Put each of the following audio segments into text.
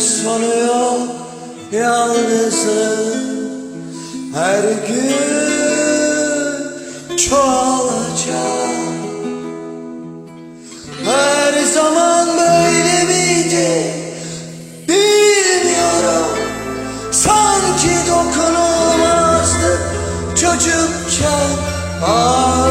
sonu yok Yalnızım. Her gün çoğalacak Her zaman böyle miydi bilmiyorum. Sanki dokunulmazdı çocukken. Ağlama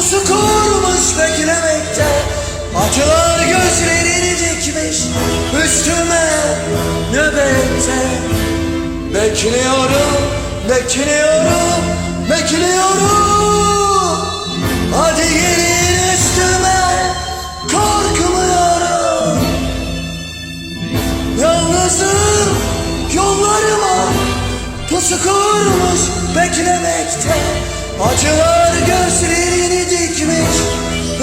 pusu kurmuş beklemekte Acılar gözlerini dikmiş üstüme nöbette Bekliyorum, bekliyorum, bekliyorum. Hadi gelin üstüme korkmuyorum. Yalnızım yollarıma pusu kurmuş beklemekte Acılar gözlerini dikmiş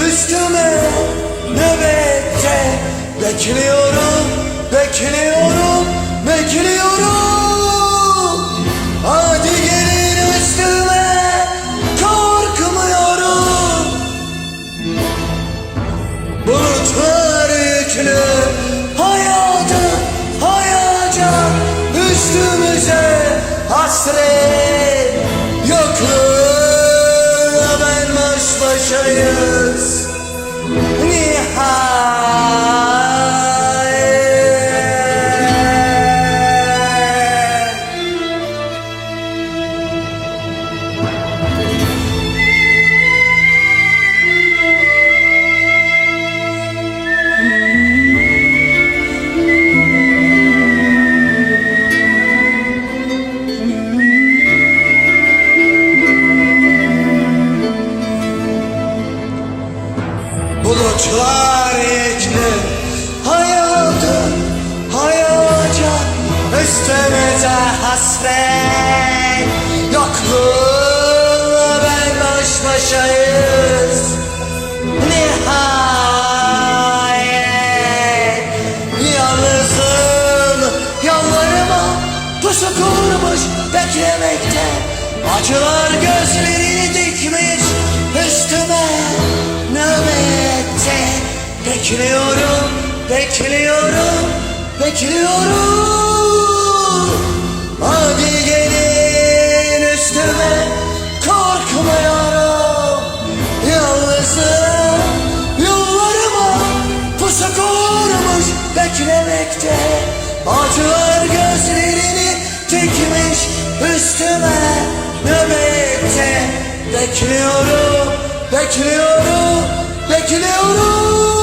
üstüme nöbette. Bekliyorum, bekliyorum, bekliyorum. Hadi gelin üstüme korkmuyorum. Bulutlar yüklü hayatı hayacak üstümüze hasret Yokluğuna ben baş hayatı hayacak üstümüze hasret. Yokluğuna ben baş başayız. Nihayet. Yalnızım yollarıma pusu kurmuş beklemekte. Acılar gözlerini dikmiş üstüme nöbette. Bekliyorum, bekliyorum, bekliyorum. Hadi gelin üstüme korkmuyorum Yalnızım yollarıma pusu kurmuş beklemekte Acılar gözlerini dikmiş üstüme. Nöbette Bekliyorum, bekliyorum, bekliyorum